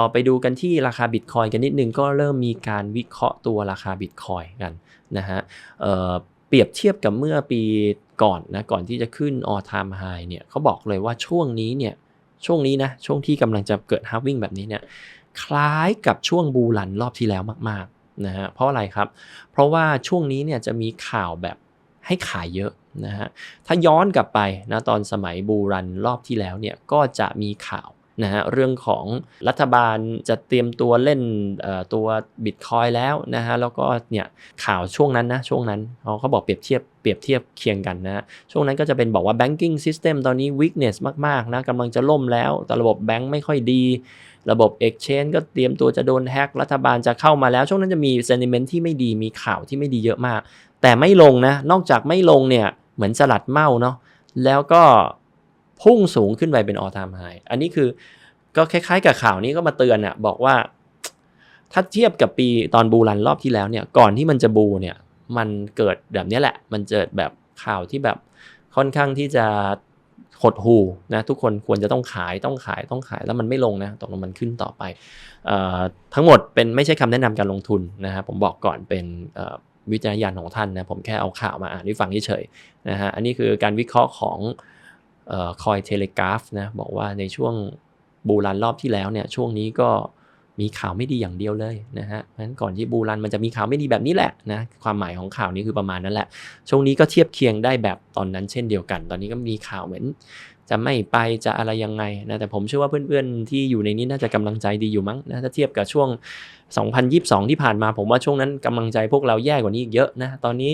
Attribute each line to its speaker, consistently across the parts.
Speaker 1: อไปดูกันที่ราคาบิตคอยกันนิดนึงก็เริ่มมีการวิเคราะห์ตัวราคาบิตคอยกันนะฮะเเปรียบเทียบกับเมื่อปีก่อนนะก่อนที่จะขึ้น all time high เนี่ยเขาบอกเลยว่าช่วงนี้เนี่ยช่วงนี้นะช่วงที่กำลังจะเกิด halving แบบนี้เนี่ยคล้ายกับช่วงบูรันรอบที่แล้วมากๆนะฮะเพราะอะไรครับ เพราะว่าช่วงนี้เนี่ยจะมีข่าวแบบให้ขายเยอะนะฮะถ้าย้อนกลับไปนะตอนสมัยบูรันรอบที่แล้วเนี่ยก็จะมีข่าว นะฮะเรื่องของรัฐบาลจะเตรียมตัวเล่นตัวบิตคอยแล้วนะฮะแล้วก็เนี่ยข่าวช่วงนั้นนะช่วงนั้นเขาเขาบอกเปรียบเทียบเปรียบเทียบเคียงกันนะฮะช่วงนั้นก็จะเป็นบอกว่า banking system ตอนนี้ weakness มากๆนะกำลังจะล่มแล้วแต่ระบบแบงก์ไม่ค่อยดี ระบบ Exchange ก็เตรียมตัวจะโดนแฮกรัฐบาลจะเข้ามาแล้ว ช่วงนั้นจะมี sentiment ที่ไม่ดีมีข่าวที่ไม่ดีเยอะมาก แต่ไม่ลงนะ นอกจากไม่ลงเนี่ยเหมือนสลัดเมาเนาะแล้วก็ พุ่งสูงขึ้นไปเป็น all time high อันนี้คือก็คล้ายๆกับข่าวนี้ก็มาเตือนอะบอกว่า ถ้าเทียบกับปีตอนบูรันรอบที่แล้วเนี่ยก่อนที่มันจะบูเนี่ยมันเกิดแบบนี้แหละ มันเกิดแบบข่าวที่แบบค่อนข้างที่จะหดหูนะทุกคนควรจะต้องขายต้องขายต้องขายแล้วมันไม่ลงนะตกลงมันขึ้นต่อไปออทั้งหมดเป็นไม่ใช่คำแนะนำการลงทุนนะครับผมบอกก่อนเป็นวิจารณญาณของท่านนะผมแค่เอาข่าวมาอ่านให้ฟังเฉยๆนะฮะอันนี้คือการวิเคราะห์ของ คอยเทเลกราฟนะบอกว่าในช่วงบูรันรอบที่แล้วเนี่ยช่วงนี้ก็มีข่าวไม่ดีอย่างเดียวเลยนะฮะเพราะฉะนั้นก่อนที่บูรันมันจะมีข่าวไม่ดีแบบนี้แหละนะความหมายของข่าวนี้คือประมาณนั้นแหละ ช่วงนี้ก็เทียบเคียงได้แบบตอนนั้นเช่นเดียวกัน ตอนนี้ก็มีข่าวเหมือน จะไม่ไปจะอะไรยังไงนะแต่ผมเชื่อว่าเพื่อนๆที่อยู่ในนี้น่าจะกำลังใจดีอยู่มั้งนะถ้าเทียบกับช่วง 2022 ที่ผ่านมา ผมว่าช่วงนั้นกำลังใจพวกเราแย่กว่านี้อีกเยอะนะตอนนี้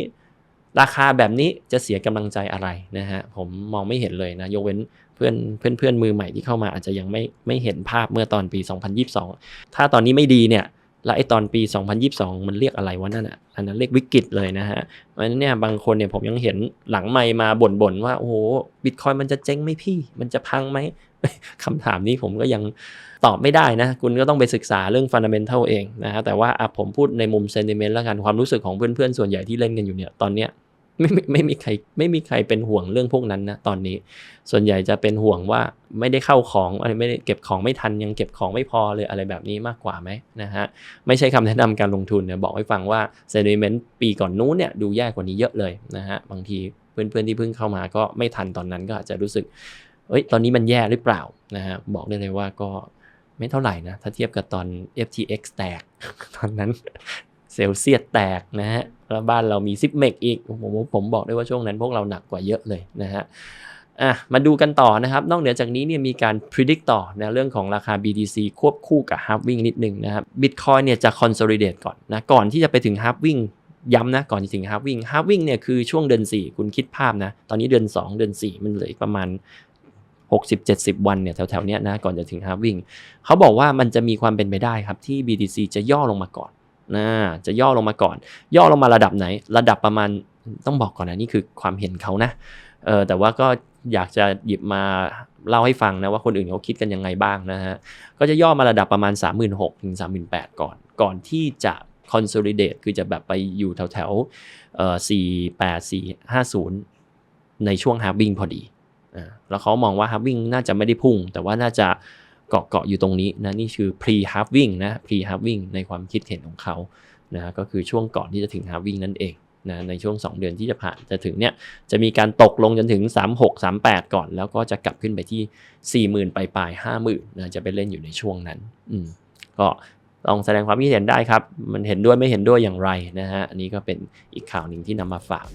Speaker 1: ราคาแบบนี้จะเสียกำลังใจอะไรนะฮะผมมองไม่เห็นเลยนะยกเว้นเพื่อนเพื่อนเพื่อนมือใหม่ที่เข้ามาอาจจะยังไม่ไม่เห็นภาพเมื่อตอนปี 2022 ถ้าตอนนี้ไม่ดีเนี่ยแล้วไอ้ตอนปี 2022 มันเรียกอะไรวะนั่นอะอันนั้นเรียกวิกฤตเลยนะฮะเพราะนั้นเนี่ยบางคนเนี่ยผมยังเห็นหลังไมค์มาบ่นๆว่าโอ้โหบิตคอยมันจะเจ๊งไหมพี่ มันจะพังไหมคำถามนี้ผมก็ยังตอบไม่ได้นะ คุณก็ต้องไปศึกษาเรื่องฟันเดเมนทัลเองนะฮะแต่ว่าผมพูดในมุมเซนติเมนต์แล้วกันความรู้สึกของเพื่อนๆ ส่วนใหญ่ที่เล่นกันอยู่เนี่ยตอนเนี้ย ไม่ไม่ไม่มีใครไม่มีใครเป็นห่วงเรื่องพวกนั้นนะตอนนี้ ส่วนใหญ่จะเป็นห่วงว่าไม่ได้เข้าของอะไรไม่ได้เก็บของไม่ทันยังเก็บของไม่พอเลยอะไรแบบนี้มากกว่าไหมนะฮะไม่ใช่คำแนะนำการลงทุนเนี่ยบอกให้ฟังว่าเซนิเมนต์ปีก่อนนู้นเนี่ยดูแย่กว่านี้เยอะเลยนะฮะบางทีเพื่อนๆที่เพิ่งเข้ามาก็ไม่ทันตอนนั้นก็อาจจะรู้สึกเอ้ยตอนนี้มันแย่หรือเปล่านะฮะบอกได้เลยว่าก็ไม่เท่าไหร่นะ ถ้าเทียบกับตอน FTX แตก ตอนนั้น เซลเซียสแตกนะฮะแล้วบ้านเรามีซิปเมกอีกผมผมบอกได้ว่าช่วงนั้นพวกเราหนักกว่าเยอะเลยนะฮะอะมาดูกันต่อนะครับ นอกเหนือจากนี้เนี่ยมีการ predict ต่อในเรื่องของราคา BTC ควบคู่กับ halving นิดนึงนะครับ Bitcoin เนี่ยจะ consolidate ก่อนนะก่อนที่จะไปถึง halving ย้ำนะก่อนจะถึง halving halving เนี่ยคือช่วงเดือน 4 คุณคิดภาพนะ ตอนนี้เดือน 2 เดือน 4 มันเหลืออีกประมาณ 60-70 วันเนี่ยแถวๆเนี้ยนะก่อนจะถึง halving เขาบอกว่ามันจะมีความเป็นไปได้ครับที่ BTC จะย่อลงมาก่อน นะจะย่อลงมาก่อน ย่อลงมาระดับไหน ระดับประมาณต้องบอกก่อนนะนี่คือความเห็นเขานะเออแต่ว่าก็อยากจะหยิบมาเล่าให้ฟังนะว่าคนอื่นเขาคิดกันยังไงบ้างนะฮะก็จะย่อมาระดับประมาณ 36,000ถึง38,000 ก่อน ก่อนที่จะ consolidate คือจะแบบไปอยู่แถวแถวๆเอ่อ48450ในช่วง halving พอดีอ่าแล้วเขามองว่า halving น่าจะไม่ได้พุ่ง แต่ว่าน่าจะ เกาะเกาะอยู่ตรงนี้นะนี่คือ pre halving นะ pre halving ในความคิดเห็นของเขานะก็คือช่วงก่อนที่จะถึง halving นั่นเองนะในช่วง 2 เดือนที่จะผ่านจะถึงเนี่ยจะมีการตกลงจนถึง 36 38 ก่อน แล้วก็จะกลับขึ้นไปที่ 40,000 ปลายปลาย50,000นะจะไปเล่นอยู่ในช่วงนั้นอืมก็ลองแสดงความคิดเห็นได้ครับ มันเห็นด้วยไม่เห็นด้วยอย่างไรนะฮะอันนี้ก็เป็นอีกข่าวหนึ่งที่นำมาฝาก